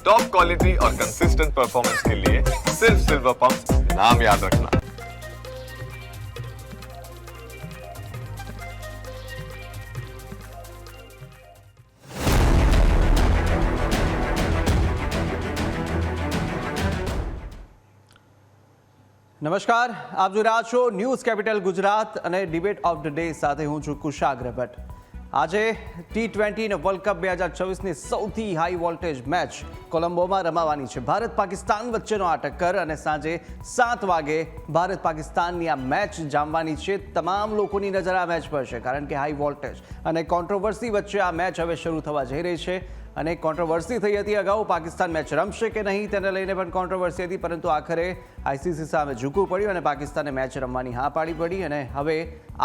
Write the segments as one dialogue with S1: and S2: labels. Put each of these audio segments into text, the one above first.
S1: Top quality और consistent performance के लिए सिर्फ सिल्वर पंप नाम याद रखना
S2: નમસ્કાર આપ જોઈ રહ્યા છો ન્યૂઝ કેપિટલ ગુજરાત અને ડિબેટ ઓફ ધ ડે સાથે હું છું કુશાગ્ર ભટ્ટ આજે ટી ટ્વેન્ટી અને વર્લ્ડ કપ બે હજાર ચોવીસની સૌથી હાઈ વોલ્ટેજ મેચ કોલંબોમાં રમાવાની છે. ભારત પાકિસ્તાન વચ્ચેનો આ ટક્કર અને સાંજે સાત વાગે ભારત પાકિસ્તાનની આ મેચ જામવાની છે. તમામ લોકોની નજર આ મેચ પર છે, કારણ કે હાઈ વોલ્ટેજ અને કોન્ટ્રોવર્સી વચ્ચે આ મેચ હવે શરૂ થવા જઈ રહી છે. અને કોન્ટ્રોવર્સી થઈ હતી અગાઉ પાકિસ્તાન મેચ રમશે કે નહીં તેને લઈને પણ કોન્ટ્રોવર્સી હતી, પરંતુ આખરે આઈસીસી સામે ઝૂકવું પડ્યું અને પાકિસ્તાને મેચ રમવાની હા પાડી પડી અને હવે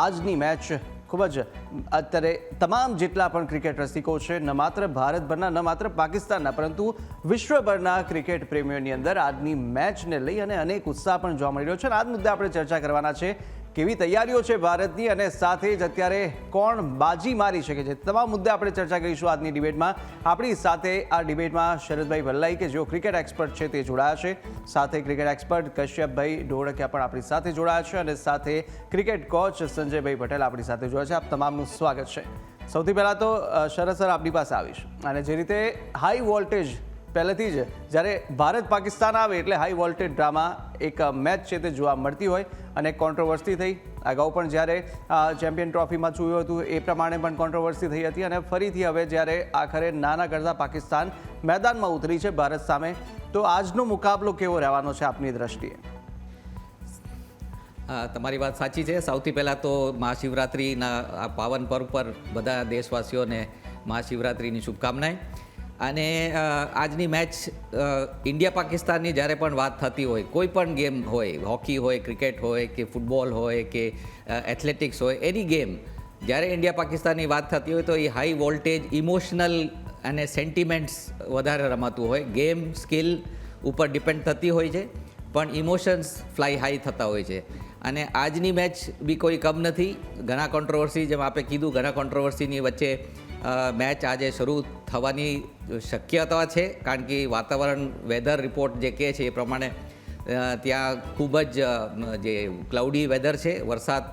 S2: આજની મેચ ખૂબ જ, અત્યારે તમામ જેટલા પણ ક્રિકેટ રસિકો છે, ન માત્ર ભારતભરના, ન માત્ર પાકિસ્તાનના, પરંતુ વિશ્વભરના ક્રિકેટ પ્રેમીઓની અંદર આજની મેચને લઈ અને અનેક ઉત્સાહ પણ જોવા મળી રહ્યો છે. અને આ મુદ્દે આપણે ચર્ચા કરવાના છે કેવી તૈયારીઓ છે ભારતની અને સાથે જ અત્યારે કોણ બાજી મારી શકે છે? તમામ મુદ્દે આપણે ચર્ચા કરીશું આજની ડિબેટમાં. આપણી સાથે આ ડિબેટમાં શરદભાઈ વલ્લાઈ કે જેઓ ક્રિકેટ એક્સપર્ટ છે તે જોડાયા છે. સાથે ક્રિકેટ એક્સપર્ટ કશ્યપભાઈ ઢોળકિયા પણ આપણી સાથે જોડાયા છે અને સાથે ક્રિકેટ કોચ સંજયભાઈ પટેલ આપણી સાથે જોડાયા છે. આપ તમામનું સ્વાગત છે. સૌથી પહેલાં તો શરદ સર આપણી પાસે આવીશ. અને જે રીતે હાઈ વોલ્ટેજ પહેલેથી જ જ્યારે ભારત પાકિસ્તાન આવે એટલે હાઈ વોલ્ટેજ ડ્રામા એક મેચ છે તે જોવા મળતી હોય અને કોન્ટ્રોવર્સી થઈ. અગાઉ પણ જ્યારે ચેમ્પિયન ટ્રોફીમાં જોયું હતું, એ પ્રમાણે પણ કોન્ટ્રોવર્સી થઈ હતી અને ફરીથી હવે જ્યારે આખરે નાના કરતાં પાકિસ્તાન મેદાનમાં ઉતરી છે ભારત સામે, તો આજનો મુકાબલો કેવો રહેવાનો છે આપની દ્રષ્ટિએ?
S3: તમારી વાત સાચી છે. સૌથી પહેલાં તો મહાશિવરાત્રિના આ પાવન પર્વ પર બધા દેશવાસીઓને મહાશિવરાત્રિની શુભકામનાએ અને આજની મેચ ઇન્ડિયા પાકિસ્તાનની જ્યારે પણ વાત થતી હોય, કોઈ પણ ગેમ હોય, હોકી હોય, ક્રિકેટ હોય કે ફૂટબોલ હોય કે એથ્લેટિક્સ હોય, એની ગેમ, જ્યારે ઇન્ડિયા પાકિસ્તાનની વાત થતી હોય તો એ હાઈ વોલ્ટેજ, ઇમોશનલ અને સેન્ટિમેન્ટ્સ વધારે રમાતું હોય. ગેમ, સ્કિલ ઉપર ડિપેન્ડ થતી હોય છે, પણ ઇમોશન્સ ફ્લાય હાઈ થતા હોય છે. અને આજની મેચ બી કોઈ કમ નથી. ઘણા કોન્ટ્રોવર્સી જેમ આપણે કીધું, ઘણા કોન્ટ્રોવર્સીની વચ્ચે મેચ આજે શરૂ થવાની શક્યતા છે, કારણ કે વાતાવરણ વેધર રિપોર્ટ જે કહે છે એ પ્રમાણે ત્યાં ખૂબ જ જે ક્લાઉડી વેધર છે. વરસાદ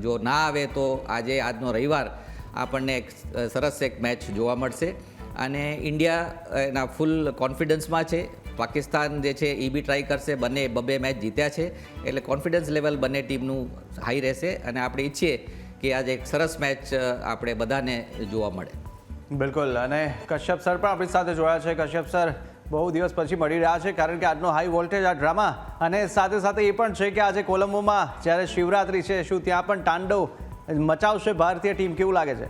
S3: જો ના આવે તો આજે, આજનો રવિવાર આપણને એક સરસ એક મેચ જોવા મળશે. અને ઇન્ડિયા એના ફૂલ કોન્ફિડન્સમાં છે. પાકિસ્તાન જે છે એ બી ટ્રાય કરશે. બંને, બબે મેચ જીત્યા છે. એટલે કોન્ફિડન્સ લેવલ બંને ટીમનું હાઈ રહેશે. અને આપણે ઈચ્છીએ કે આજે એક સરસ મેચ આપણે બધાને જોવા મળે.
S2: બિલકુલ, અને કશ્યપ સર પણ આપણી સાથે જોયા છે. કશ્યપ સર, બહુ દિવસ પછી મળી રહ્યા છે, કારણ કે આજનો હાઈ વોલ્ટેજ આ ડ્રામા અને સાથે સાથે એ પણ છે કે આજે કોલંબોમાં જ્યારે શિવરાત્રી છે, શું ત્યાં પણ તાંડવ મચાવશે ભારતીય ટીમ? કેવું લાગે છે?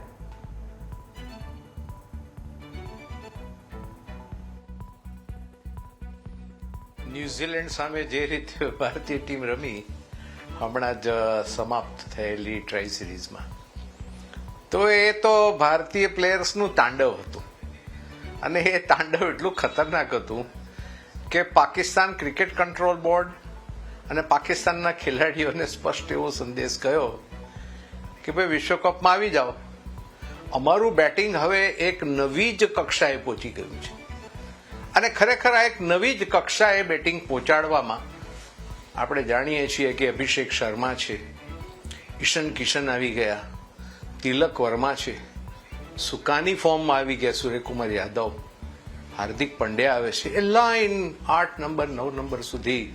S4: ન્યૂઝીલેન્ડ સામે જે રીતે ભારતીય ટીમ રમી, હમણાં જ સમાપ્ત થયેલી ટ્રાય સિરીઝમાં તો એ તો ભારતીય પ્લેયર્સનું તાંડવ હતું. અને એ તાંડવ એટલું ખતરનાક હતું કે પાકિસ્તાન ક્રિકેટ કંટ્રોલ બોર્ડ અને પાકિસ્તાનના ખેલાડીઓને સ્પષ્ટ એવો સંદેશ ગયો કે ભાઈ વિશ્વકપમાં આવી જાઓ. અમારું બેટિંગ હવે એક નવી જ કક્ષાએ પહોંચી ગયું છે. અને ખરેખર આ એક નવી જ કક્ષાએ બેટિંગ પહોંચાડવામાં આપણે જાણીએ છીએ કે અભિષેક શર્મા છે. ઈશન કિશન આવી ગયા. તિલક વર્મા છે. સુકાની ફોર્મમાં આવી ગયા સૂર્યકુમાર યાદવ. હાર્દિક પંડ્યા આવે છે. એ લાઈન આઠ નંબર નવ નંબર સુધી.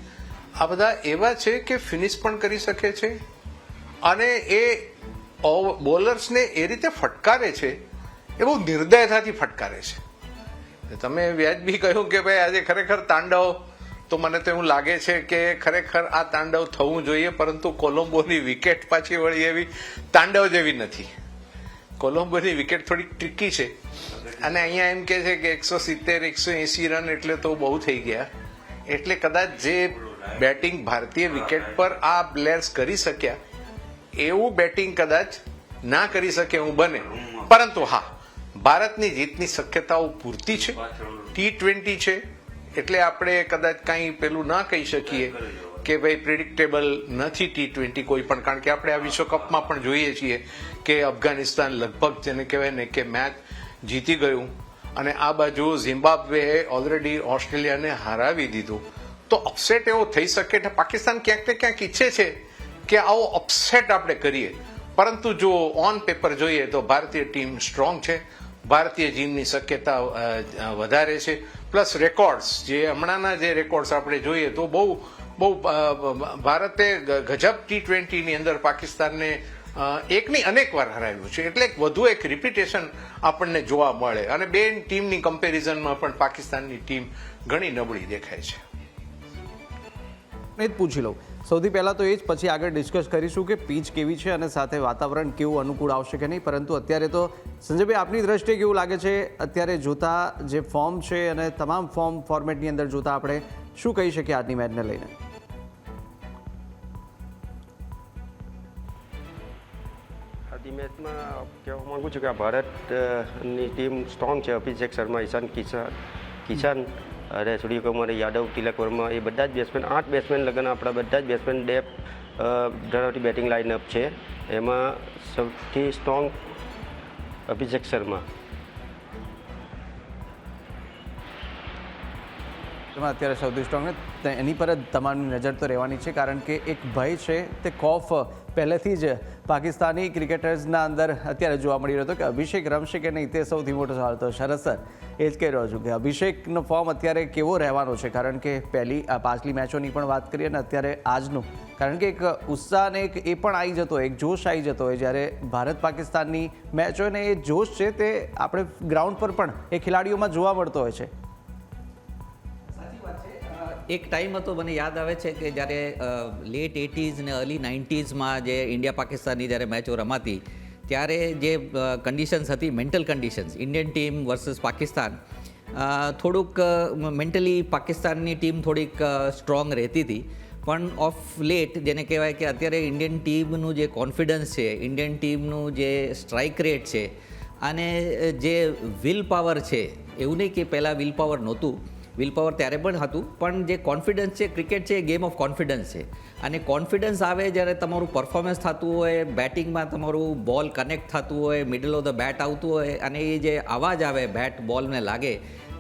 S4: આ બધા એવા છે કે ફિનિશ પણ કરી શકે છે. અને એ બોલર્સને એ રીતે ફટકારે છે. એ બહુ નિર્દયતાથી ફટકારે છે. તમે વ્યાજબી કહ્યું કે ભાઈ આજે ખરેખર તાંડવ તો મને તો એવું લાગે છે કે ખરેખર આ તાંડવ થવું જોઈએ, પરંતુ કોલંબોની વિકેટ પાછી વળી એવી તાંડવ જેવી નથી. કોલંબોની વિકેટ થોડી ટ્રિકી છે. અને અહીંયા એમ કે છે કે એકસો સિત્તેર, એકસો એસી રન એટલે તો બહુ થઈ ગયા. એટલે કદાચ જે બેટિંગ ભારતીય વિકેટ પર આ પ્લેયર્સ કરી શક્યા, એવું બેટિંગ કદાચ ના કરી શકે એવું બને. પરંતુ હા, ભારતની જીતની શક્યતાઓ પૂરતી છે. ટી ટ્વેન્ટી છે. એટલે આપણે કદાચ કાંઈ પેલું ના કહી શકીએ કે ભાઈ પ્રિડિક્ટેબલ નથી ટી ટ્વેન્ટી કોઈ પણ, કારણ કે આપણે આ વિશ્વકપમાં પણ જોઈએ છીએ કે અફઘાનિસ્તાન લગભગ જેને કહેવાય ને કે મેચ જીતી ગયું અને આ બાજુ ઝિમ્બાબ્વેએ ઓલરેડી ઓસ્ટ્રેલિયાને હરાવી દીધું. તો અપસેટ એવો થઈ શકે એટલે પાકિસ્તાન ક્યાંક ને ક્યાંક ઈચ્છે છે કે આવો અપસેટ આપણે કરીએ. પરંતુ જો ઓન પેપર જોઈએ તો ભારતીય ટીમ સ્ટ્રોંગ છે. ભારતીય જીમની શક્યતા વધારે છે. પ્લસ રેકોર્ડ્સ જે હમણાંના જે રેકોર્ડ્સ આપણે જોઈએ તો બહુ બહુ ભારતે ગજબ ટી ટ્વેન્ટીની અંદર પાકિસ્તાનને એકની અનેક વાર હરાવ્યું છે. એટલે એક વધુ એક રિપીટેશન આપણને જોવા મળે. અને બે ટીમની કમ્પેરિઝનમાં પણ પાકિસ્તાનની ટીમ ઘણી નબળી દેખાય છે.
S2: એ પૂછી લઉં. સૌથી પહેલાં તો એ જ પછી આગળ ડિસ્કસ કરીશું કે પીચ કેવી છે અને સાથે વાતાવરણ કેવું અનુકૂળ આવશે કે નહીં. પરંતુ અત્યારે તો સંજયભાઈ, આપની દ્રષ્ટિએ કેવું લાગે છે? અત્યારે જોતા જે ફોર્મ છે અને તમામ ફોર્મ ફોર્મેટની અંદર જોતા આપણે શું કહી શકીએ આજની મેચને લઈને?
S5: આજની મેચમાં કહેવા માગું છું કે આ ભારતની ટીમ સ્ટ્રોંગ છે. અભિષેક શર્મા, ઈશાન કિશન કિશન અને સૂર્યકુમાર, યાદવ, તિલક વર્મા, એ બધા જ બેટ્સમેન આઠ બેટ્સમેન લગન આપણા બધા જ બેટ્સમેન ડેપ ધરાવતી બેટિંગ લાઇનઅપ છે. એમાં સૌથી સ્ટ્રોંગ અભિષેક શર્મા.
S2: એમાં અત્યારે સૌથી સ્ટ્રોંગ એની પર જ તમારી નજર તો રહેવાની છે, કારણ કે એક ભય છે, તે ખોફ પહેલેથી જ પાકિસ્તાની ક્રિકેટર્સના અંદર અત્યારે જોવા મળી રહ્યો હતો કે અભિષેક રમશે કે નહીં તે સૌથી મોટો સવાલ હતો શરદ સર એ જ કહી રહ્યો છું કે અભિષેકનો ફોર્મ અત્યારે કેવો રહેવાનો છે? કારણ કે પહેલી, આ પાછલી મેચોની પણ વાત કરીએ ને અત્યારે આજનું. કારણ કે એક ઉત્સાહ અને એક એ પણ આવી જતો હોય એક જોશ આવી જતો હોય જ્યારે ભારત પાકિસ્તાનની મેચ હોય ને એ જોશ છે, તે આપણે ગ્રાઉન્ડ પર પણ એ ખેલાડીઓમાં જોવા મળતો હોય છે.
S3: એક ટાઈમ હતો, મને યાદ આવે છે કે જ્યારે લેટ એટીઝ ને અર્લી નાઇન્ટીઝમાં જે ઇન્ડિયા પાકિસ્તાનની જ્યારે મેચો રમાતી, ત્યારે જે કન્ડિશન્સ હતી mental conditions Indian team versus Pakistan થોડુંક મેન્ટલી પાકિસ્તાનની ટીમ થોડીક સ્ટ્રોંગ રહેતી હતી. પણ ઓફ લેટ જેને કહેવાય કે અત્યારે ઇન્ડિયન ટીમનું જે કોન્ફિડન્સ છે ઇન્ડિયન ટીમનું જે સ્ટ્રાઇક રેટ છે, અને જે વિલ પાવર છે, એવું નહીં કે પહેલાં વિલ પાવર નહોતું વિલ પાવર ત્યારે પણ હતું પણ જે કોન્ફિડન્સ છે ક્રિકેટ છે એ ગેમ ઓફ કોન્ફિડન્સ છે. અને કોન્ફિડન્સ આવે જ્યારે તમારું પરફોર્મન્સ થતું હોય બેટિંગમાં તમારું બોલ કનેક્ટ થતું હોય મિડલ ઓફ ધ બેટ આવતું હોય અને એ જે અવાજ આવે બેટ બોલને લાગે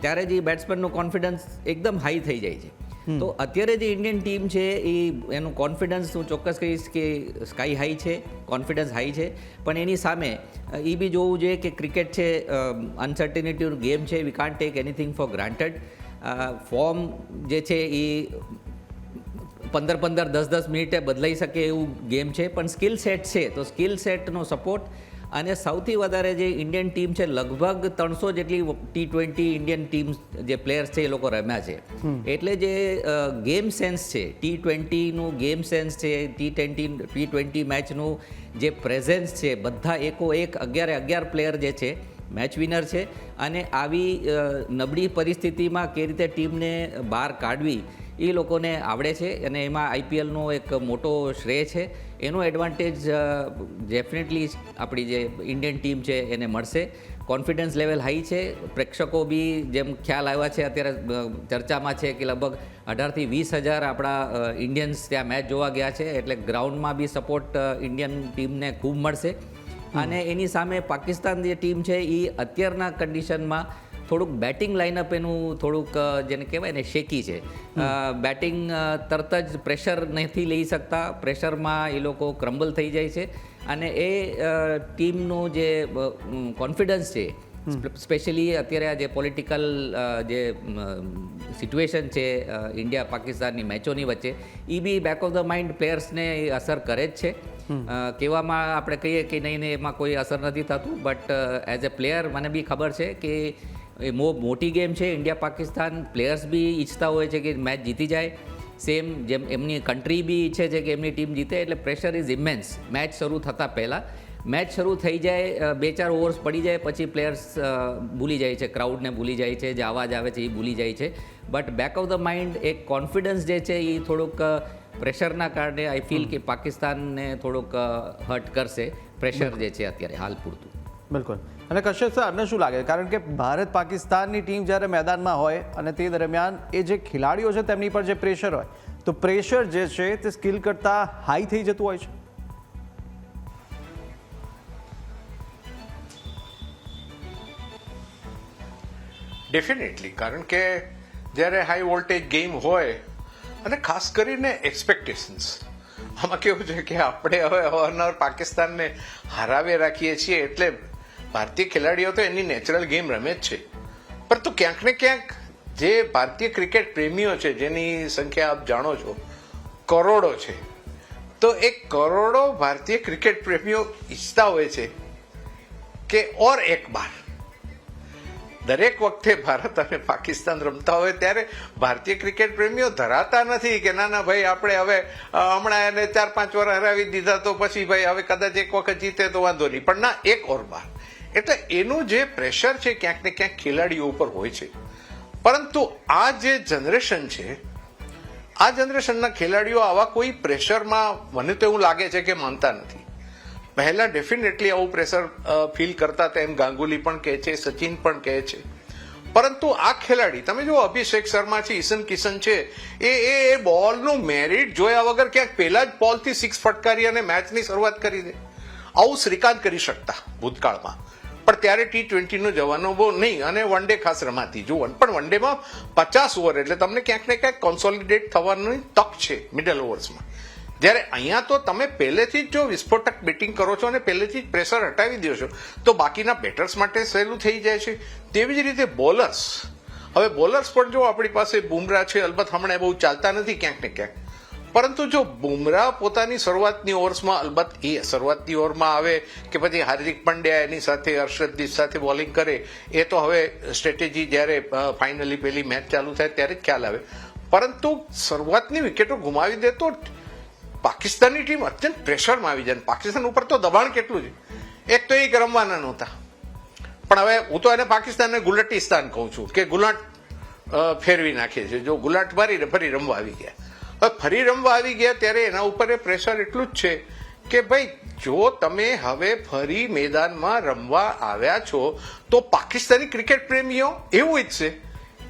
S3: ત્યારે જ એ બેટ્સમેનનું કોન્ફિડન્સ એકદમ હાઈ થઈ જાય છે. તો અત્યારે જે ઇન્ડિયન ટીમ છે એ એનું કોન્ફિડન્સ હું ચોક્કસ કહીશ કે સ્કાય હાઈ છે કોન્ફિડન્સ હાઈ છે. પણ એની સામે એ બી જોવું જોઈએ કે ક્રિકેટ છે અનસર્ટિનિટીનું ગેમ છે we can't take anything for granted form જે છે એ પંદર પંદર દસ દસ મિનિટે બદલાઈ શકે એવું ગેમ છે પણ સ્કિલ સેટ છે. તો સ્કિલ સેટનો સપોર્ટ અને સૌથી વધારે જે ઇન્ડિયન ટીમ છે લગભગ ત્રણસો જેટલી ટી ટ્વેન્ટી ઇન્ડિયન ટીમ જે પ્લેયર્સ છે એ લોકો રમ્યા છે. એટલે જે ગેમ સેન્સ છે ટી ટ્વેન્ટીનું ગેમ સેન્સ છે ટી ટ્વેન્ટી ટી ટ્વેન્ટી મેચનું જે પ્રેઝન્સ છે બધા એકો એક અગિયારે અગિયાર પ્લેયર જે છે મેચ વિનર છે. અને આવી નબળી પરિસ્થિતિમાં કે રીતે ટીમને બહાર કાઢવી એ લોકોને આવડે છે. અને એમાં આઈપીએલનો એક મોટો શ્રેય છે. એનો એડવાન્ટેજ ડેફિનેટલી આપણી જે ઇન્ડિયન ટીમ છે એને મળશે. કોન્ફિડન્સ લેવલ હાઈ છે. પ્રેક્ષકો બી જેમ ખ્યાલ આવ્યા છે, અત્યારે ચર્ચામાં છે કે લગભગ અઢારથી વીસ હજાર આપણા ઇન્ડિયન્સ ત્યાં મેચ જોવા ગયા છે. એટલે ગ્રાઉન્ડમાં બી સપોર્ટ ઇન્ડિયન ટીમને ખૂબ મળશે. અને એની સામે પાકિસ્તાન જે ટીમ છે એ અત્યારના કન્ડિશનમાં થોડુંક બેટિંગ લાઇનઅપ એનું થોડુંક જેને કહેવાય ને શેકી છે. બેટિંગ તરત જ પ્રેશર નથી લઈ શકતા. પ્રેશરમાં એ લોકો ક્રમ્બલ થઈ જાય છે. અને એ ટીમનો જે કોન્ફિડન્સ છે સ્પેશિયલી અત્યારે આ જે પોલિટિકલ જે સિચ્યુએશન છે ઇન્ડિયા પાકિસ્તાનની મેચોની વચ્ચે એ બી બેક ઓફ ધ માઇન્ડ પ્લેયર્સને અસર કરે જ છે. કહેવામાં આપણે કહીએ કે નહીં નહીં એમાં કોઈ અસર નથી થતું બટ એઝ અ પ્લેયર મને બી ખબર છે કે એ બહુ મોટી ગેમ છે ઇન્ડિયા પાકિસ્તાન પ્લેયર્સ બી ઈચ્છતા હોય છે કે મેચ જીતી જાય. સેમ જેમ એમની કન્ટ્રી બી ઈચ્છે છે કે એમની ટીમ જીતે, એટલે પ્રેશર ઇઝ ઇમેન્સ મેચ શરૂ થતાં પહેલાં. મેચ શરૂ થઈ જાય બે ચાર ઓવર્સ પડી જાય, પછી પ્લેયર્સ ભૂલી જાય છે ક્રાઉડને ભૂલી જાય છે, જે અવાજ આવે છે એ ભૂલી જાય છે. But back of the mind એક કોન્ફિડન્સ જે છે એ થોડુંક પ્રેશરના કારણે આઈ ફીલ કે પાકિસ્તાનને થોડુંક હર્ટ કરશે. પ્રેશર જે છે અત્યારે હાલ પૂરતું.
S2: બિલકુલ. અને કશ્યપ સર આપને શું લાગે? કારણ કે ભારત પાકિસ્તાનની ટીમ જ્યારે મેદાનમાં હોય અને તે દરમિયાન એ જે ખેલાડીઓ છે તેમની પર જે પ્રેશર હોય તો પ્રેશર જે છે તે સ્કિલ કરતાં હાઈ થઈ જતું હોય છે?
S4: ડેફિનેટલી કારણ કે જ્યારે હાઈ વોલ્ટેજ ગેમ હોય અને ખાસ કરીને એક્સપેક્ટેશન્સ આમાં કેવું છે કે આપણે હવે અવારનવાર પાકિસ્તાનને હરાવે રાખીએ છીએ એટલે ભારતીય ખેલાડીઓ તો એની નેચરલ ગેમ રમે જ છે. પરંતુ ક્યાંક ને ક્યાંક જે ભારતીય ક્રિકેટ પ્રેમીઓ છે, જેની સંખ્યા આપ જાણો છો, કરોડો છે. તો એ કરોડો ભારતીય ક્રિકેટ પ્રેમીઓ ઈચ્છતા હોય છે કે ઓર એક બાર. દરેક વખતે ભારત અને પાકિસ્તાન રમતા હોય ત્યારે ભારતીય ક્રિકેટ પ્રેમીઓ ધરાતા નથી કે ના ના, ભાઈ, આપણે હવે હમણાં એને ચાર, પાંચ વાર હરાવી દીધા તો પછી, ભાઈ, હવે કદાચ એક વખત જીતે તો વાંધો નહીં. પણ ના, એક ઓર બાર. એટલે એનું જે પ્રેશર છે ક્યાંક ને ક્યાંક ખેલાડીઓ ઉપર હોય છે. પરંતુ આ જે જનરેશન છે, આ જનરેશનના ખેલાડીઓ આવા કોઈ પ્રેશરમાં મને તો એવું લાગે છે કે માનતા નથી. પહેલા ડેફિનેટલી આવું પ્રેશર ફીલ કરતા હતા. એમ ગાંગુલી પણ કહે છે, સચિન પણ કહે છે. પરંતુ આ ખેલાડી, તમે જો અભિષેક શર્મા છે ઈશન કિશન છે, એ એ બોલનું મેરિટ જોયા વગર ક્યાંક પહેલા જ બોલથી સિક્સ ફટકારી અને મેચની શરૂઆત કરી દે. આવું શ્રીકાંત કરી શકતા ભૂતકાળમાં. પણ ત્યારે ટી ટ્વેન્ટીનો જવાનો બહુ નહીં અને વન ડે ખાસ રમાતી. જુઓ, પણ વન ડેમાં પચાસ ઓવર એટલે તમને ક્યાંક ને ક્યાંક કોન્સોલિડેટ થવાની તક છે મિડલ ઓવર્સમાં જ્યારે અહીંયા તો તમે પહેલેથી જ જો વિસ્ફોટક બેટિંગ કરો છો અને પહેલેથી જ પ્રેશર હટાવી દો છો, તો બાકીના બેટર્સ માટે સહેલું થઈ જાય છે. તેવી જ રીતે બોલર્સ હવે બોલર્સ પણ જો આપણી પાસે બુમરાહ છે, અલબત્ત હમણાં બહુ ચાલતા નથી ક્યાંક ને ક્યાંક. પરંતુ જો બુમરાહ પોતાની શરૂઆતની ઓવર્સમાં, અલબત્ત એ શરૂઆતની ઓવરમાં આવે કે પછી હાર્દિક પંડ્યા એની સાથે, હર્ષદીપ સાથે બોલિંગ કરે, એ તો હવે સ્ટ્રેટેજી જ્યારે ફાઇનલી પેલી મેચ ચાલુ થાય ત્યારે જ ખ્યાલ આવે. પરંતુ શરૂઆતની વિકેટો ગુમાવી દે તો પાકિસ્તાનની ટીમ અત્યંત પ્રેશરમાં આવી જાય પાકિસ્તાન ઉપર તો દબાણ કેટલું છે? એક તો એ રમવાના નહોતા. પણ હવે હું તો એને પાકિસ્તાનને ગુલાટીસ્તાન કહું છું કે ગુલાટ ફેરવી નાખે છે. જો ગુલાટ મારીને ફરી રમવા આવી ગયા. હવે ફરી રમવા આવી ગયા ત્યારે એના ઉપર એ પ્રેશર એટલું જ છે કે ભાઈ, જો તમે હવે ફરી મેદાનમાં રમવા આવ્યા છો, તો પાકિસ્તાની ક્રિકેટ પ્રેમીઓ એવું ઈચ્છશે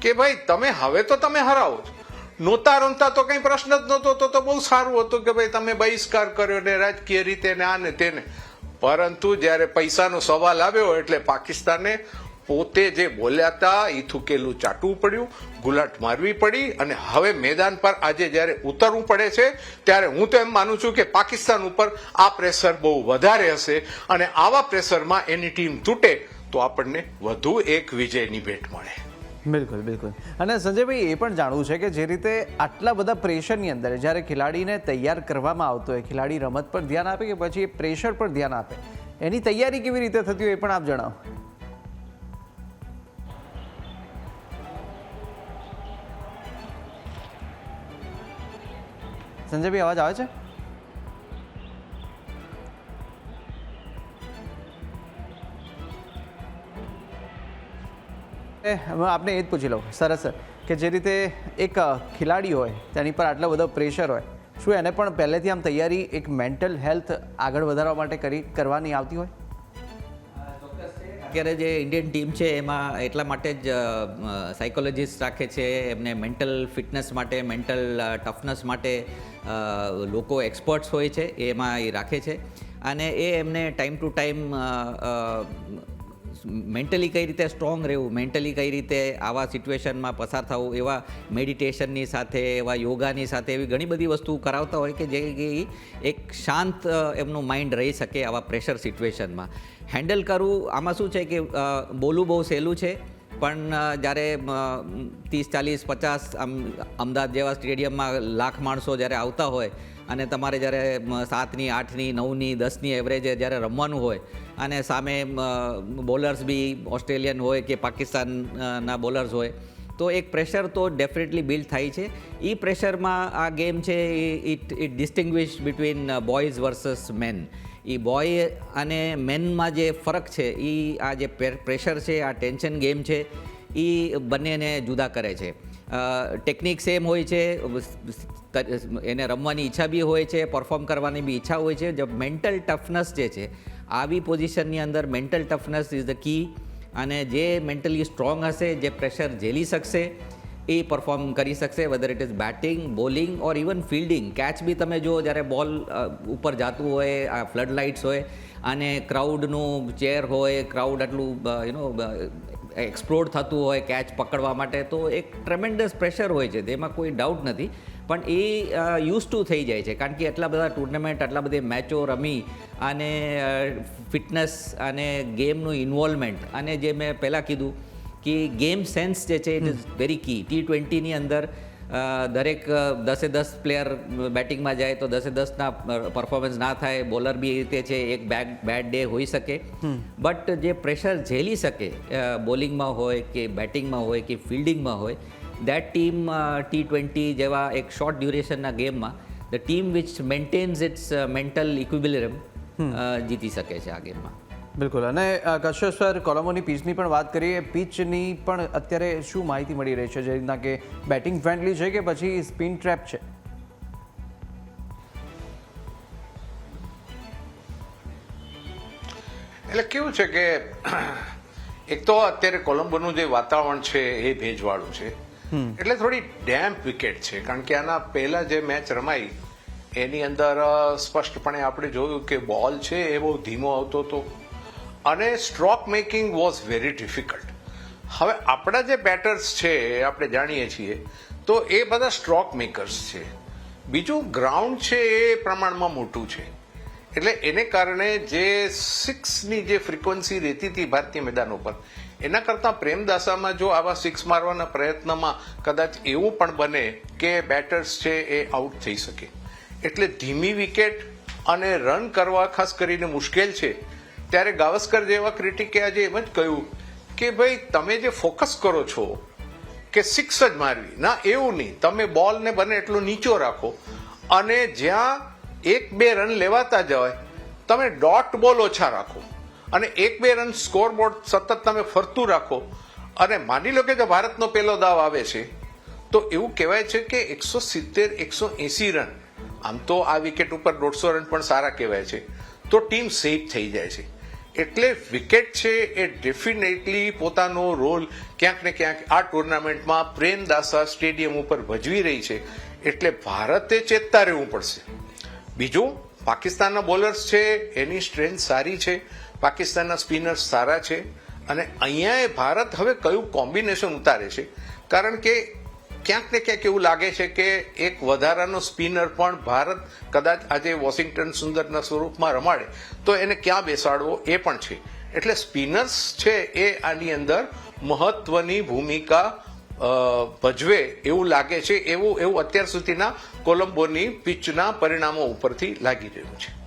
S4: કે ભાઈ, તમે હવે તો તમે હરાવો છો. નહોતા રમતા તો કઈ પ્રશ્ન જ નહોતો, તો તો બહુ સારું હતું કે ભાઈ તમે બહિષ્કાર કર્યો ને રાજકીય રીતે ને આને તેને. પરંતુ જ્યારે પૈસાનો સવાલ આવ્યો એટલે પાકિસ્તાને પોતે જે બોલ્યા હતા એ થૂકેલું ચાટવું પડ્યું, ગુલાટ મારવી પડી અને હવે મેદાન પર આજે જ્યારે ઉતરવું પડે છે, ત્યારે હું તો એમ માનું છું કે પાકિસ્તાન ઉપર આ પ્રેશર બહુ વધારે હશે અને આવા પ્રેશરમાં એની ટીમ તૂટે તો આપણને વધુ એક વિજયની ભેટ મળે.
S2: બિલકુલ બિલકુલ. અને સંજયભાઈ, એ પણ જાણવું છે કે જે રીતે આટલા બધા પ્રેશરની અંદર જ્યારે ખેલાડીને તૈયાર કરવામાં આવતો હોય, ખેલાડી રમત પર ધ્યાન આપે કે પછી એ પ્રેશર પર ધ્યાન આપે, એની તૈયારી કેવી રીતે થતી હોય એ પણ આપ જણાવો. સંજયભાઈ, અવાજ આવે છે? આપને એ જ પૂછી લઉં. સરસ કે જે રીતે એક ખેલાડી હોય, તેની પર આટલો બધો પ્રેશર હોય, શું એને પણ પહેલેથી આમ તૈયારી એક મેન્ટલ હેલ્થ આગળ વધારવા માટે કરી, કરવાની આવતી હોય?
S3: અત્યારે જે ઇન્ડિયન ટીમ છે, એમાં એટલા માટે જ સાયકોલોજીસ્ટ રાખે છે, એમને મેન્ટલ ફિટનેસ માટે મેન્ટલ ટફનેસ માટે લોકો એક્સપર્ટ્સ હોય છે, એમાં એ રાખે છે. અને એ એમને ટાઈમ ટુ ટાઈમ મેન્ટલી કઈ રીતે સ્ટ્રોંગ રહેવું મેન્ટલી કઈ રીતે આવા સિચ્યુએશનમાં પસાર થવું, એવા મેડિટેશનની સાથે, એવા યોગાની સાથે એવી ઘણી બધી વસ્તુ કરાવતા હોય કે જે એક શાંત એમનું માઇન્ડ રહી શકે આવા પ્રેશર સિચ્યુએશનમાં હેન્ડલ કરવું આમાં શું છે કે બોલવું બહુ સહેલું છે, પણ જ્યારે ત્રીસ ચાલીસ પચાસ આમ, અમદાવાદ જેવા સ્ટેડિયમમાં લાખ માણસો જ્યારે આવતા હોય અને તમારે જ્યારે સાતની, આઠની, નવની, દસની એવરેજે જ્યારે રમવાનું હોય અને સામે બોલર્સ બી ઓસ્ટ્રેલિયન હોય કે પાકિસ્તાનના બોલર્સ હોય, તો એક પ્રેશર તો ડેફિનેટલી બિલ્ડ થાય છે. એ પ્રેશરમાં આ ગેમ છે it it distinguish between boys versus men a boy અને મેનમાં જે ફરક છે એ આ જે પ્રેશર છે, આ ટેન્શન ગેમ છે એ બંનેને જુદા કરે છે. ટેકનિક સેમ હોય છે એને રમવાની ઈચ્છા બી હોય છે પરફોર્મ કરવાની બી ઈચ્છા હોય છે. જે મેન્ટલ ટફનેસ જે છે, આવી પોઝિશનની અંદર mental toughness is the key અને જે મેન્ટલી સ્ટ્રોંગ હશે, જે પ્રેશર ઝેલી શકશે, એ પરફોર્મ કરી શકશે whether it is batting bowling or even fielding catch બી તમે જુઓ, જ્યારે બોલ ઉપર જાતું હોય, આ ફ્લડ લાઇટ્સ હોય, અને ક્રાઉડનું ચેર હોય ક્રાઉડ આટલું યુ નો એક્સપ્લોર થતું હોય કેચ પકડવા માટે તો એક ટ્રેમેન્ડસ પ્રેશર હોય છે તેમાં કોઈ ડાઉટ નથી. પણ એ યુઝ ટુ થઈ જાય છે કારણ કે એટલા બધા ટુર્નામેન્ટ આટલા બધી મેચો રમી અને ફિટનેસ અને ગેમનું ઇન્વોલ્વમેન્ટ અને જે મેં પહેલાં કીધું કે ગેમ સેન્સ જે છે it is very key T ટ્વેન્ટીની અંદર દરેક દસે દસ પ્લેયર બેટિંગમાં જાય તો દસે દસના પરફોર્મન્સ ના થાય બોલર બી એ રીતે છે એક બેડ બેડ ડે હોઈ શકે. બટ જે પ્રેશર ઝેલી શકે બોલિંગમાં હોય કે બેટિંગમાં હોય કે ફિલ્ડિંગમાં હોય દેટ ટીમ ટી ટ્વેન્ટી જેવા એક શોર્ટ ડ્યુરેશનના ગેમમાં the team which maintains its mental equilibrium જીતી શકે છે આ ગેમમાં
S2: બિલકુલ. અને કશ્યપ સર કોલમોની પીચની પણ વાત કરીએ. પીચની પણ અત્યારે શું માહિતી મળી રહી છે? જે રીતના કે બેટિંગ ફ્રેન્ડલી છે કે પછી સ્પિન ટ્રેપ છે?
S4: એટલે કેવું છે કે એક તો અત્યારે કોલંબોનું જે વાતાવરણ છે એ ભેજવાળું છે. એટલે થોડી ડેમ્પ વિકેટ છે. કારણ કે આના પહેલા જે મેચ રમાઈ એની અંદર સ્પષ્ટપણે આપણે જોયું કે બોલ છે એ બહુ ધીમો આવતો હતો. અને stroke making was very difficult. હવે આપણા જે બેટર્સ છે, આપણે જાણીએ છીએ, તો એ બધા સ્ટ્રોક મેકર્સ છે. બીજું ગ્રાઉન્ડ છે એ પ્રમાણમાં મોટું છે. એટલે એને કારણે જે સિક્સની જે ફ્રિકવન્સી રહેતી હતી ભારતીય મેદાન ઉપર, એના કરતાં પ્રેમદાસામાં જો આવા સિક્સ મારવાના પ્રયત્નમાં કદાચ એવું પણ બને કે બેટર્સ છે એ આઉટ થઈ શકે. એટલે ધીમી વિકેટ અને રન કરવા ખાસ કરીને મુશ્કેલ છે ત્યારે ગાવસ્કર જેવા ક્રિટિકે આજે એમ જ કહ્યું કે ભાઈ, તમે જે ફોકસ કરો છો કે સિક્સ જ મારવી, ના, એવું નહીં. તમે બોલને બને એટલો નીચો રાખો અને જ્યાં એક બે રન લેવાતા જાય તમે ડોટ બોલ ઓછા રાખો અને એક બે રન સ્કોરબોર્ડ સતત તમે ફરતું રાખો. અને માની લો કે જો ભારતનો પહેલો દાવ આવે છે, તો એવું કહેવાય છે કે એકસો સિત્તેર, એકસો એસી રન. આમ તો આ વિકેટ ઉપર દોઢસો રન પણ સારા કહેવાય છે. તો ટીમ સેફ થઈ જાય છે. એટલે વિકેટ છે એ ડેફિનેટલી પોતાનો રોલ ક્યાંક ને ક્યાંક આ ટુર્નામેન્ટમાં પ્રેમદાસા સ્ટેડિયમ ઉપર ભજવી રહી છે. એટલે ભારતે ચેતતા રહેવું પડશે. બીજું, પાકિસ્તાનના બોલર્સ છે, એની સ્ટ્રેન્થ સારી છે, પાકિસ્તાનના સ્પિનર્સ સારા છે, અને અહીંયા ભારત હવે કયું કોમ્બિનેશન ઉતારે છે? કારણ કે ક્યાંક ને ક્યાંક એવું લાગે છે કે એક વધારાનો સ્પિનર પણ ભારત કદાચ આજે વોશિંગ્ટન સુંદરના સ્વરૂપમાં રમાડે. તો એને ક્યાં બેસાડવો એ પણ છે. એટલે સ્પિનર્સ છે એ આની અંદર મહત્વની ભૂમિકા ભજવે એવું લાગે છે. એવું એવું અત્યાર સુધીના કોલંબોની પિચના પરિણામો ઉપરથી લાગી રહ્યું છે.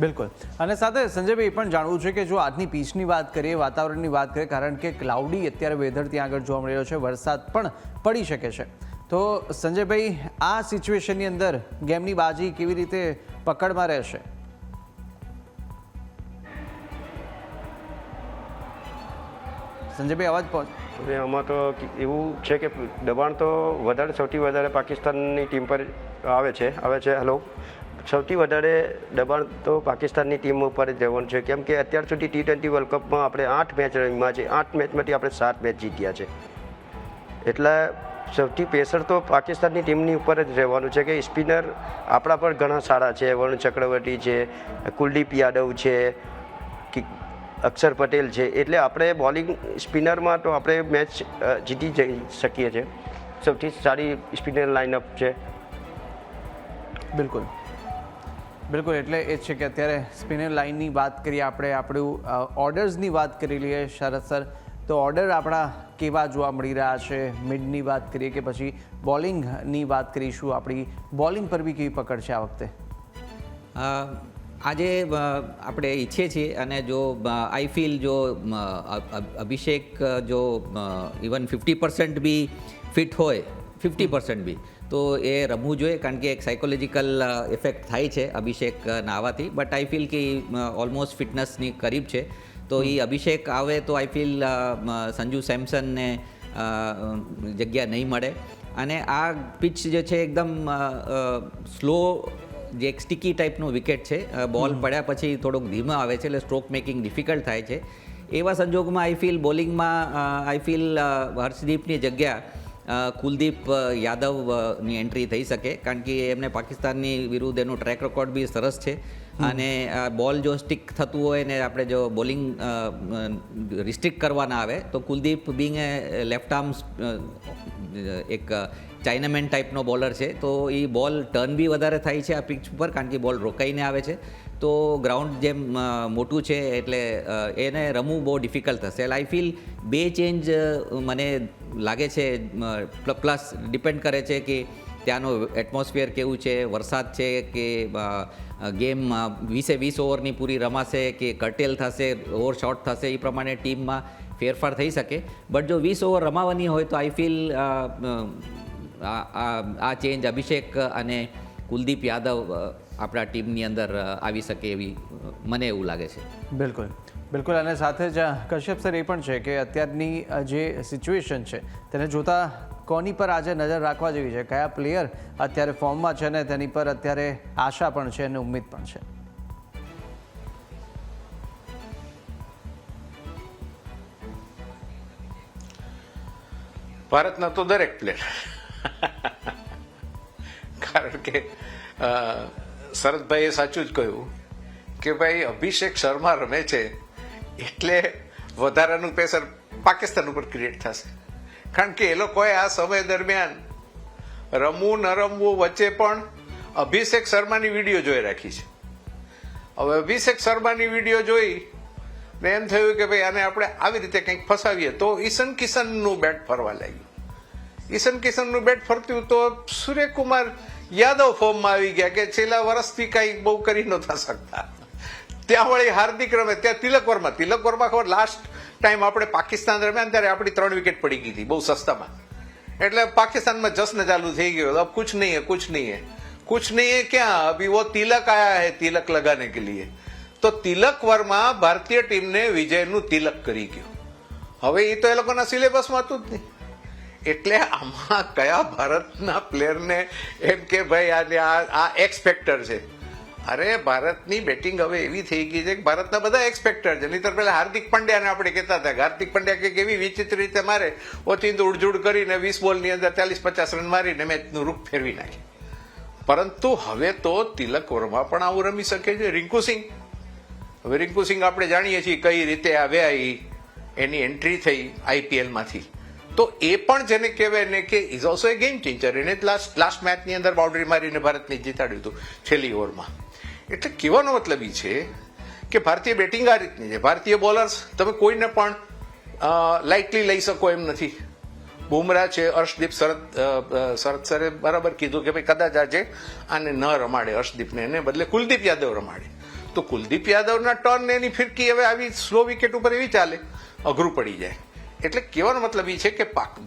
S2: બિલકુલ. અને સાથે સંજયભાઈ પણ જાણવું છે કે જો આજની પીચની વાત કરીએ, વાતાવરણની વાત કરીએ, કારણ કે ક્લાઉડી અત્યારે વેધર ત્યાં આગળ જોવા મળી રહ્યો છે, વરસાદ પણ પડી શકે છે. તો સંજયભાઈ, આ સિચ્યુએશનની અંદર ગેમની બાજી કેવી રીતે પકડમાં રહેશે? સંજયભાઈ, અવાજ પહોંચ.
S5: હવે આમાં તો એવું છે કે દબાણ તો વધારે, સૌથી વધારે પાકિસ્તાનની ટીમ પર આવે છે. આવે છે. હેલો સૌથી વધારે દબાણ તો પાકિસ્તાનની ટીમ ઉપર જ રહેવાનું છે. કેમ કે અત્યાર સુધી ટી ટ્વેન્ટી વર્લ્ડ કપમાં આપણે આઠ મેચ રમ્યા છે. આઠ મેચમાંથી આપણે સાત મેચ જીત્યા છે. એટલે સૌથી પ્રેશર તો પાકિસ્તાનની ટીમની ઉપર જ રહેવાનું છે કે સ્પિનર આપણા પર ઘણા સારા છે. વરુણ ચક્રવર્તી છે, કુલદીપ યાદવ છે અક્ષર પટેલ છે. એટલે આપણે બોલિંગ સ્પિનરમાં તો આપણે મેચ જીતી જઈ શકીએ છીએ. સૌથી સારી સ્પિનર લાઇનઅપ છે.
S2: બિલકુલ. બિલકુલ, એટલે એ છે કે અત્યારે સ્પિનર લાઇનની વાત કરીએ આપણે, આપણું ઓર્ડર્સની વાત કરી લઈએ શરદ સર, તો ઓર્ડર આપણા કેવા જોવા મળી રહ્યા છે? મિડની વાત કરીએ કે પછી બોલિંગની વાત કરીશું આપણી? બોલિંગ પર બી કેવી પકડ છે આ વખતે?
S3: આજે આપણે ઈચ્છીએ છીએ અને જો આઈ ફીલ જો અભિષેક જો ઇવન ફિફ્ટી પર્સન્ટ બી ફિટ હોય ફિફ્ટી પર્સન્ટ બી. તો એ રમવું જોઈએ કારણ કે એક સાયકોલોજીકલ ઇફેક્ટ થાય છે અભિષેક નાવાથી. બટ આઈ ફીલ કે ઓલમોસ્ટ ફિટનેસની કરીબ છે. તો એ અભિષેક આવે તો આઈ ફીલ સંજુ સેમસનને જગ્યા નહીં મળે. અને આ પિચ જે છે એકદમ સ્લો જે એક સ્ટીકી ટાઈપનું વિકેટ છે બોલ પડ્યા પછી થોડોક ધીમો આવે છે એટલે સ્ટ્રોક મેકિંગ ડિફિકલ્ટ થાય છે. એવા સંજોગોમાં આઈ ફીલ બોલિંગમાં આઈ ફીલ હર્ષદીપની જગ્યા કુલદીપ યાદવની એન્ટ્રી થઈ શકે. કારણ કે એમને પાકિસ્તાનની વિરુદ્ધ એનું ટ્રેક રેકોર્ડ બી સરસ છે. અને બોલ જો સ્ટિક થતું હોય ને આપણે જો બોલિંગ રિસ્ટ્રિક્ટ કરવાના આવે તો Kuldeep being a left arm એક ચાઇનામેન ટાઈપનો બોલર છે. તો એ બોલ ટર્ન બી વધારે થાય છે આ પિચ ઉપર કારણ કે બોલ રોકાઈને આવે છે. તો ગ્રાઉન્ડ જેમ મોટું છે એટલે એને રમવું બહુ ડિફિકલ્ટ થશે. એટલે આઈ ફીલ બે ચેન્જ મને લાગે છે પ્લસ ડિપેન્ડ કરે છે કે ત્યાંનું એટમોસ્ફિયર કેવું છે, વરસાદ છે કે ગેમ વીસે વીસ ઓવરની પૂરી રમાશે કે કટેલ થશે, ઓવર શોર્ટ થશે, એ પ્રમાણે ટીમમાં ફેરફાર થઈ શકે. બટ જો વીસ ઓવર રમાવાની હોય તો આઈ ફીલ આ ચેન્જ અભિષેક અને કુલદીપ યાદવ આપણા ટીમની અંદર આવી શકે એવી મને એવું લાગે છે.
S2: બિલકુલ. બિલકુલ, અને સાથે જ કશ્યપ સર એ પણ છે કે અત્યારની જે સિચ્યુએશન છે, તેને જોતા કોની પર આજે નજર રાખવા જેવી છે? કયા પ્લેયર અત્યારે ફોર્મમાં છે ને તેની પર અત્યારે આશા પણ છે અને ઉમ્મીદ પણ છે?
S4: ભારતના તો દરેક પ્લેયર કારણ કે શરદભાઈએ સાચું જ કહ્યું કે ભાઈ, અભિષેક શર્મા રમે છે એટલે વધારાનું પ્રેશર પાકિસ્તાન ઉપર ક્રિએટ થશે. કારણ કે એ લોકોએ આ સમય દરમિયાન રમવું, ન રમવું વચ્ચે પણ અભિષેક શર્માની વીડિયો જોઈ રાખી છે. હવે અભિષેક શર્માની વીડિયો જોઈ ને એમ થયું કે ભાઈ આને આપણે આવી રીતે કંઈક ફસાવીએ તો ઈશન કિશનનું બેટ ફરવા લાગ્યું. ઈશન કિશનનું બેટ ફરતું તો સૂર્યકુમાર યાદવ ફોર્મમાં આવી ગયા કે છેલ્લા વર્ષથી કંઈક બહુ કરી નહોતા શકતા. ત્યાં વળી હાર્દિક રમે, ત્યાં તિલક વર્મા. તિલક વર્મા ખબર લાસ્ટ ટાઈમ આપણે પાકિસ્તાન રમ્યા ત્યારે આપણી ત્રણ વિકેટ પડી ગઈ હતી, બહુ સસ્તામાં. એટલે પાકિસ્તાનમાં જશ્ન ચાલુ થઈ ગયો. અબ કુછ નહીં હે, કુછ નહીં હે. કુછ નહીં હે ક્યાં? અભી વો તિલક આયા હે, તિલક લગાને કે લીએ તો તિલક વર્મા ભારતીય ટીમને વિજયનું તિલક કરી ગયો. હવે એ તો એ લોકોના સિલેબસમાં હતું જ નહીં. એટલે આમાં કયા ભારતના પ્લેયરને એમ કે ભાઈ આ એક્સ ફેક્ટર છે. અરે, ભારતની બેટિંગ હવે એવી થઈ ગઈ છે કે ભારતના બધા એક્સપેક્ટર છે. નહીતર પેલા હાર્દિક પંડ્યાને આપણે કહેતા હતા કે હાર્દિક પંડ્યા કંઈક એવી વિચિત્ર રીતે મારે ઓચિંત ઉડઝુડ કરીને વીસ બોલની અંદર ચાલીસ પચાસ રન મારીને મેચનું રૂપ ફેરવી નાખે પરંતુ હવે તો તિલક વર્મા પણ આવું રમી શકે છે. રિંકુ સિંહ. હવે રિંકુ સિંહ આપણે જાણીએ છીએ કઈ રીતે આવ્યા એની એન્ટ્રી થઈ આઈપીએલમાંથી તો એ પણ જેને કહેવાય ને કે is also a game changer એને લાસ્ટ લાસ્ટ મેચની અંદર બાઉન્ડ્રી મારીને ભારતને જીતાડ્યું હતું છેલ્લી ઓવરમાં. એટલે કહેવાનો મતલબ એ છે કે ભારતીય બેટિંગ આ રીતની છે. ભારતીય બોલર્સ તમે કોઈને પણ લાઇટલી લઈ શકો એમ નથી. બુમરાહ છે, અર્શદીપ શરદ શરદ સરે બરાબર કીધું કે ભાઈ કદાચ આજે આને ન રમાડે અર્શદીપને, એને બદલે કુલદીપ યાદવ રમાડે. તો કુલદીપ યાદવના ટર્ન એની ફિરકી હવે આવી સ્લો વિકેટ ઉપર એવી ચાલે, અઘરું પડી જાય. એટલે કહેવાનો મતલબ એ છે કે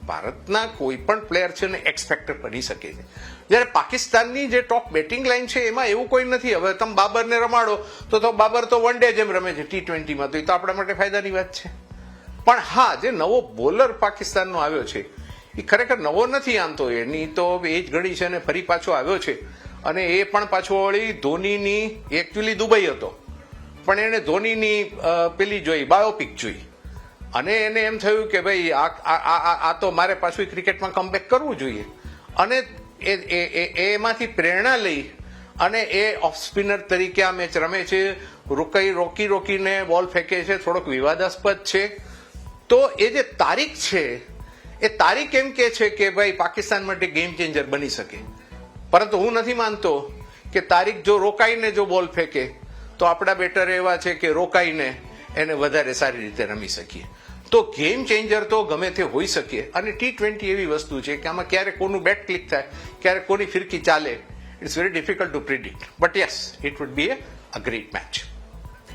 S4: ભારતના કોઈ પણ પ્લેયર છે ને એક્સપેક્ટર બની શકે છે. જ્યારે પાકિસ્તાનની જે ટોપ બેટિંગ લાઈન છે એમાં એવું કોઈ નથી. હવે તમે બાબરને રમાડો, તો તો બાબર તો વન ડે જેમ રમે છે ટી ટ્વેન્ટીમાં તો એ તો આપણા માટે ફાયદાની વાત છે. પણ હા, જે નવો બોલર પાકિસ્તાનનો આવ્યો છે, એ ખરેખર નવો નથી આમ તો એની તો એજ ઘડી છે ને ફરી પાછો આવ્યો છે. અને એ પણ પાછો વળી ધોનીની એકચ્યુઅલી દુબઈ હતો. પણ એણે ધોનીની પેલી જોઈ બાયોપિક જોઈ. અને એને એમ થયું કે ભાઈ આ આ- તો મારે પાછું ક્રિકેટમાં કમબેક કરવું જોઈએ. અને એ એમાંથી પ્રેરણા લઈ અને એ ઓફ સ્પિનર તરીકે આ મેચ રમે છે. રોકાઈ રોકી રોકીને બોલ ફેંકે છે. થોડોક વિવાદાસ્પદ છે. તો એ જે તારીખ છે, એ તારીખ એમ કે છે કે ભાઈ પાકિસ્તાન માટે ગેમ ચેન્જર બની શકે. પરંતુ હું નથી માનતો કે તારીખ જો રોકાઈને જો બોલ ફેંકે, તો આપણા બેટર એવા છે કે રોકાઈને એને વધારે સારી રીતે રમી શકીએ. તો ગેમ ચેન્જર તો ગમે તે હોઈ શકે. અને ટી ટ્વેન્ટી એવી વસ્તુ છે કે આમાં ક્યારે કોનું બેટ ક્લિક થાય ક્યારે કોની ફિરકી ચાલે. It's very difficult to predict but yes it would be a great match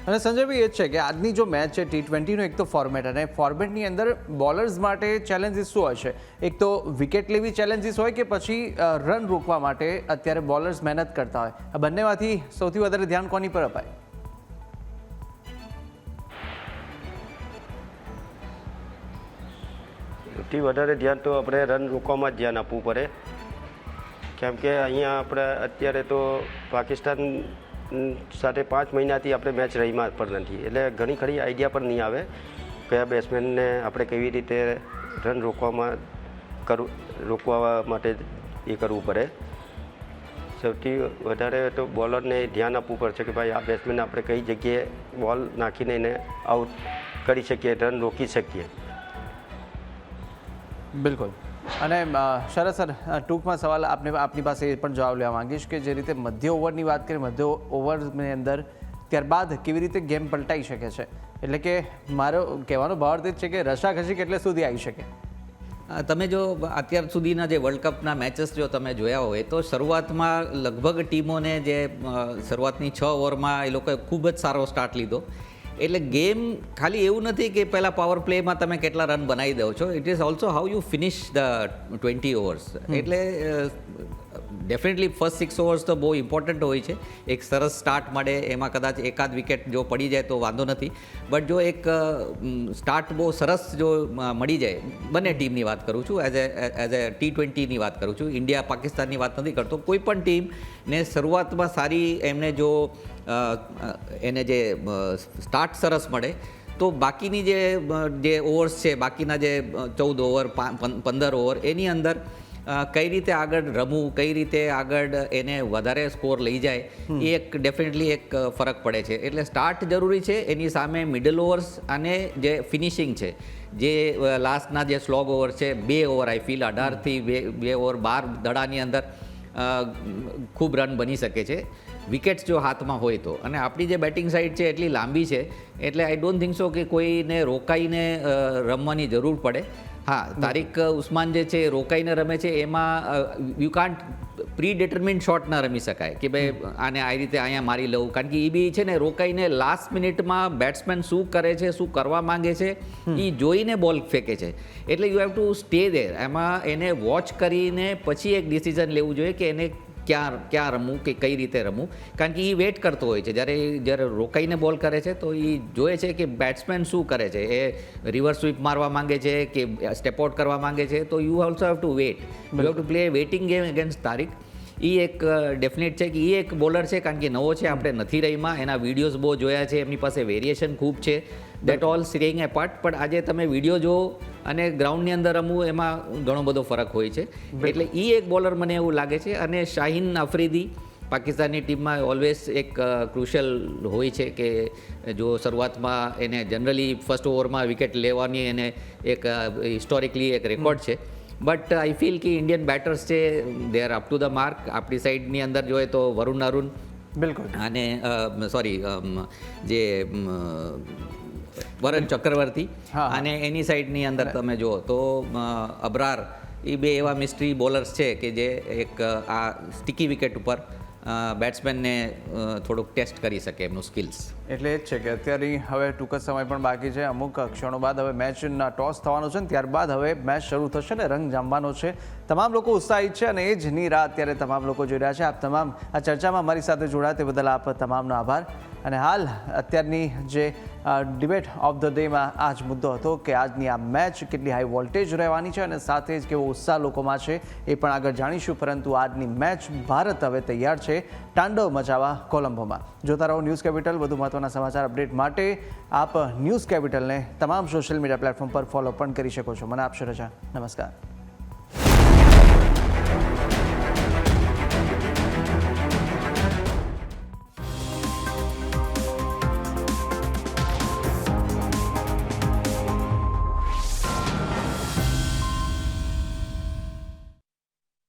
S2: અને સંજયભાઈ, એ છે કે આજની જો મેચ છે ટી ટ્વેન્ટીનો એક તો ફોર્મેટ અને ફોર્મેટની અંદર બોલર્સ માટે ચેલેન્જીસ શું હશે? એક તો વિકેટ લેવી ચેલેન્જીસ હોય કે પછી રન રોકવા માટે અત્યારે બોલર્સ મહેનત કરતા હોય? આ બંનેમાંથી સૌથી વધારે ધ્યાન કોની પર અપાય?
S5: સૌથી વધારે ધ્યાન તો આપણે રન રોકવામાં જ ધ્યાન આપવું પડે. કેમ કે અહીંયા આપણે અત્યારે તો પાકિસ્તાન સાથે પાંચ મહિનાથી આપણે મેચ રહીમાં પણ નથી. એટલે ઘણી ખરી આઈડિયા પણ નહીં આવે કયા બેટ્સમેનને આપણે કેવી રીતે રન રોકવામાં કરવું રોકવા માટે એ કરવું પડે. સૌથી વધારે તો બોલરને ધ્યાન આપવું પડશે કે ભાઈ આ બેટ્સમેન આપણે કઈ જગ્યાએ બોલ નાખીને એને આઉટ કરી શકીએ, રન રોકી શકીએ.
S2: બિલકુલ. અને શરદ સર ટૂંકમાં સવાલ આપને, આપની પાસે એ પણ જવાબ લેવા માંગીશ કે જે રીતે મધ્ય ઓવરની વાત કરીએ, મધ્ય ઓવરની અંદર ત્યારબાદ કેવી રીતે ગેમ પલટાઈ શકે છે? એટલે કે મારો કહેવાનો ભાવાર્થ એ જ છે કે રસાખસી કેટલે સુધી આવી શકે?
S3: તમે જો અત્યાર સુધીના જે વર્લ્ડ કપના મેચેસ જો તમે જોયા હોય, તો શરૂઆતમાં લગભગ ટીમોને જે શરૂઆતની છ ઓવરમાં એ લોકોએ ખૂબ જ સારો સ્ટાર્ટ લીધો. એટલે ગેમ ખાલી એવું નથી કે પહેલાં પાવર પ્લેમાં તમે કેટલા રન બનાવી દો છો. It is also how you finish the twenty overs એટલે ડેફિનેટલી ફર્સ્ટ સિક્સ ઓવર્સ તો બહુ ઇમ્પોર્ટન્ટ હોય છે. એક સરસ સ્ટાર્ટ મળે એમાં કદાચ એકાદ વિકેટ જો પડી જાય તો વાંધો નથી. બટ જો એક સ્ટાર્ટ બહુ સરસ જો મળી જાય બંને ટીમની વાત કરું છું. As a as a T ટ્વેન્ટીની વાત કરું છું. ઇન્ડિયા પાકિસ્તાનની વાત નથી કરતો. કોઈ પણ ટીમને શરૂઆતમાં સારી એમને જો એને જે સ્ટાર્ટ સરસ મળે. તો બાકીની જે જે ઓવર્સ છે બાકીના જે ચૌદ ઓવર પંદર ઓવર એની અંદર કઈ રીતે આગળ રમવું કઈ રીતે આગળ એને વધારે સ્કોર લઈ જાય એ એક ડેફિનેટલી એક ફરક પડે છે. એટલે સ્ટાર્ટ જરૂરી છે એની સામે મિડલ ઓવર્સ અને જે ફિનિશિંગ છે. જે લાસ્ટના જે સ્લોગ ઓવર છે બે ઓવર આઈ ફીલ અઢારથી બે બે ઓવર બાર દડાની અંદર ખૂબ રન બની શકે છે. વિકેટ્સ જો હાથમાં હોય તો. અને આપણી જે બેટિંગ સાઇડ છે એટલી લાંબી છે એટલે આઈ ડોન્ટ થિંક સો કે કોઈને રોકાઈને રમવાની જરૂર પડે. હા તારીક ઉસ્માન જે છે એ રોકાઈને રમે છે એમાં you can't predetermine shot ના રમી શકાય કે ભાઈ આને આ રીતે અહીંયા મારી લઉં. કારણ કે એ બી છે ને રોકાઈને લાસ્ટ મિનિટમાં બેટ્સમેન શું કરે છે શું કરવા માંગે છે એ જોઈને બોલ ફેંકે છે. એટલે you have to stay there એમાં એને વોચ કરીને પછી એક ડિસિઝન લેવું જોઈએ કે એને ક્યાં ક્યાં રમવું કે કઈ રીતે રમવું કારણ કે એ વેટ કરતો હોય છે. જ્યારે જ્યારે રોકાઈને બોલ કરે છે તો એ જોએ છે કે બેટ્સમેન શું કરે છે? એ રિવર્સ સ્વીપ મારવા માંગે છે કે સ્ટેપ આઉટ કરવા માંગે છે? તો you also have to wait you have to play waiting game against તારીખ. એ એક ડેફિનેટ છે કે એ એક બોલર છે કારણ કે નવો છે આપણે નથી રહીમાં એના વિડીયોઝ બહુ જોયા છે એમની પાસે વેરિએશન ખૂબ છે. That all staying a part પણ આજે તમે વીડિયો જો અને ગ્રાઉન્ડની અંદર રમવું એમાં ઘણો બધો ફરક હોય છે. એટલે એ એક બોલર મને એવું લાગે છે. અને શાહીન અફ્રીદી પાકિસ્તાનની ટીમમાં ઓલવેઝ એક ક્રુશિયલ હોય છે કે જો શરૂઆતમાં એને જનરલી ફર્સ્ટ ઓવરમાં વિકેટ લેવાની એને એક હિસ્ટોરિકલી એક રેકોર્ડ છે. બટ આઈ ફીલ કે ઇન્ડિયન બેટર્સ છે they are up to the mark આપણી સાઈડની અંદર જોઈએ તો વરુણ અરુણ.
S2: બિલકુલ.
S3: અને સોરી જે વરણ ચક્રવર્તી.
S2: હા.
S3: અને એની સાઈડની અંદર તમે જુઓ તો અબરાર એ બે એવા મિસ્ટ્રી બોલર્સ છે કે જે એક આ સ્ટીકી વિકેટ ઉપર બેટ્સમેનને થોડુંક ટેસ્ટ કરી શકે એમનું સ્કિલ્સ
S2: એટલે એ જ છે કે અત્યારે હવે ટૂંક જ સમય પણ બાકી છે. અમુક ક્ષણો બાદ હવે મેચના ટોસ થવાનો છે ને, ત્યારબાદ હવે મેચ શરૂ થશે ને, રંગ જામવાનો છે. તમામ લોકો ઉત્સાહિત છે અને એ જ ની રાહ અત્યારે તમામ લોકો જોઈ રહ્યા છે. આપ તમામ આ ચર્ચામાં મારી સાથે જોડાયા તે બદલ આપ તમામનો આભાર. અને હાલ અત્યારની જે ડિબેટ ઓફ ધ ડેમાં આ જ મુદ્દો હતો કે આજની આ મેચ કેટલી હાઈ વોલ્ટેજ રહેવાની છે અને સાથે જ કેવો ઉત્સાહ લોકોમાં છે એ પણ આગળ જાણીશું. પરંતુ આજની મેચ ભારત હવે તૈયાર છે તાંડવ મચાવવા કોલંબોમાં. જોતા રહો ન્યૂઝ કેપિટલ વધુ મહત્વના સમાચાર અપડેટ માટે આપ ન્યૂઝ કેપિટલને તમામ સોશિયલ મીડિયા પ્લેટફોર્મ પર ફોલો પણ કરી શકો છો. મને આપશો રજા. નમસ્કાર.